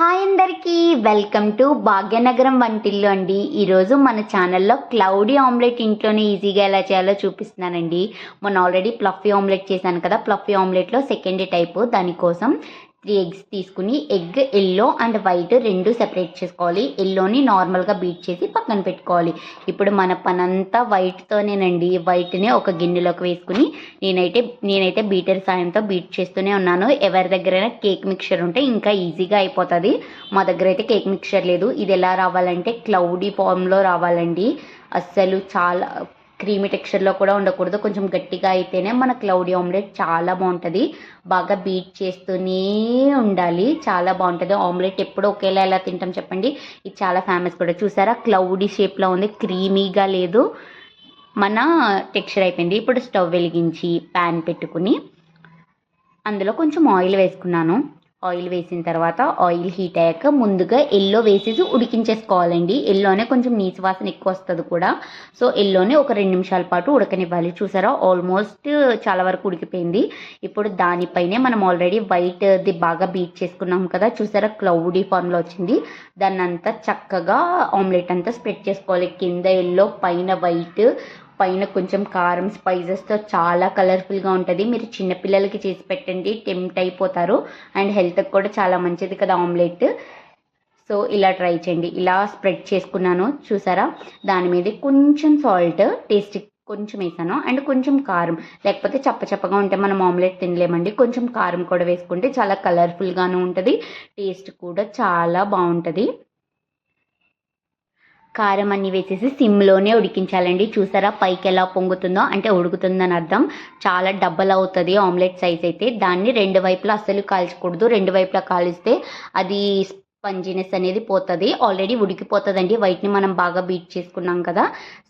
Hi అందరికీ welcome to Bhagyanagaram వంటిల్లు అండి. ఈరోజు మన ఛానల్లో క్లౌడీ ఆమ్లెట్ ఇంట్లోనే ఈజీగా ఎలా చేయాలో చూపిస్తున్నానండి. మొన్న ఆల్రెడీ ప్లఫీ ఆమ్లెట్ చేశాను కదా ప్లఫీ ఆమ్లెట్లో సెకండ్ టైపు దానికోసం త్రీ ఎగ్స్ తీసుకుని ఎగ్ ఎల్లో అండ్ వైట్ రెండు సెపరేట్ చేసుకోవాలి. ఎల్లోని నార్మల్గా బీట్ చేసి పక్కన పెట్టుకోవాలి. ఇప్పుడు మన పనంతా వైట్తోనేనండి. వైట్ని ఒక గిన్నెలోకి వేసుకుని నేనైతే నేనైతే బీటర్ సాయంతో బీట్ చేస్తూనే ఉన్నాను. ఎవరి దగ్గరైనా కేక్ మిక్చర్ ఉంటే ఇంకా ఈజీగా అయిపోతుంది. మా దగ్గర అయితే కేక్ మిక్చర్ లేదు. ఇది ఎలా రావాలంటే క్లౌడీ ఫామ్లో రావాలండి. అస్సలు చాలా క్రీమీ టెక్స్చర్లో కూడా ఉండకూడదు. కొంచెం గట్టిగా అయితేనే మన క్లౌడీ ఆమ్లెట్ చాలా బాగుంటుంది. బాగా బీట్ చేస్తూనే ఉండాలి. చాలా బాగుంటుంది. ఆమ్లెట్ ఎప్పుడు ఒకేలా ఎలా తింటాం చెప్పండి? ఇది చాలా ఫేమస్ కూడా. చూసారా? క్లౌడీ షేప్లో ఉంది. క్రీమీగా లేదు. మన టెక్స్చర్ అయిపోయింది. ఇప్పుడు స్టవ్ వెలిగించి ప్యాన్ పెట్టుకుని అందులో కొంచెం ఆయిల్ వేసుకున్నాను. ఆయిల్ వేసిన తర్వాత ఆయిల్ హీట్ అయ్యాక ముందుగా ఎల్లో వేసేసి ఉడికించేసుకోవాలండి. ఎల్లోనే కొంచెం నీచు వాసన ఎక్కువ వస్తుంది కూడా. సో ఎల్లోనే ఒక రెండు నిమిషాల పాటు ఉడకనివ్వాలి. చూసారా? ఆల్మోస్ట్ చాలా వరకు ఉడికిపోయింది. ఇప్పుడు దానిపైనే మనం ఆల్రెడీ వైట్ది బాగా బీట్ చేసుకున్నాం కదా. చూసారా? క్లౌడీ ఫామ్లో వచ్చింది. దాన్ని అంతా చక్కగా ఆమ్లెట్ అంతా స్ప్రెడ్ చేసుకోవాలి. కింద ఎల్లో పైన వైట్ పైన కొంచెం కారం స్పైసెస్తో చాలా కలర్ఫుల్గా ఉంటుంది. మీరు చిన్నపిల్లలకి చేసి పెట్టండి. టెంప్ట్ అయిపోతారు. అండ్ హెల్త్కి కూడా చాలా మంచిది కదా ఆమ్లెట్ సో ఇలా ట్రై చేయండి. ఇలా స్ప్రెడ్ చేసుకున్నాను. చూసారా? దాని మీద కొంచెం సాల్ట్ టేస్ట్ కొంచెం వేసాను. అండ్ కొంచెం కారం. లేకపోతే చప్ప చప్పగా ఉంటే మనం ఆమ్లెట్ తినలేమండి. కొంచెం కారం కూడా వేసుకుంటే చాలా కలర్ఫుల్గాను ఉంటుంది. టేస్ట్ కూడా చాలా బాగుంటుంది. కారం అన్ని వేసేసి సిమ్లోనే ఉడికించాలండి. చూసారా పైకి ఎలా పొంగుతుందో? అంటే ఉడుకుతుందని అర్థం. చాలా డబ్బల్ అవుతుంది ఆమ్లెట్ సైజ్ అయితే. దాన్ని రెండు వైపులా అస్సలు కాల్చకూడదు. రెండు వైపులా కాలిస్తే అది స్పంజినెస్ అనేది పోతుంది. ఆల్రెడీ ఉడికిపోతుందండి. వైట్ని మనం బాగా బీట్ చేసుకున్నాం కదా.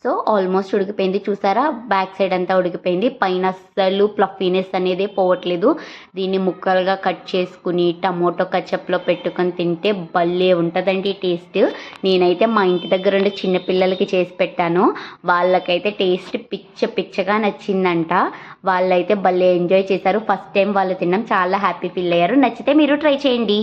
సో ఆల్మోస్ట్ ఉడికిపోయింది. చూసారా? బ్యాక్ సైడ్ అంతా ఉడికిపోయింది. పైన అస్సలు ప్లఫీనెస్ అనేది పోవట్లేదు. దీన్ని ముక్కలుగా కట్ చేసుకుని టమోటో కచప్లో పెట్టుకొని తింటే భలే ఉంటుందండి టేస్ట్ నేనైతే మా ఇంటి దగ్గర ఉండే చిన్నపిల్లలకి చేసి పెట్టాను. వాళ్ళకైతే టేస్ట్ పిచ్చ పిచ్చగా నచ్చిందంట. వాళ్ళైతే భలే ఎంజాయ్ చేశారు. ఫస్ట్ టైం వాళ్ళు తిన్నాం చాలా హ్యాపీ ఫీల్ అయ్యారు. నచ్చితే మీరు ట్రై చేయండి.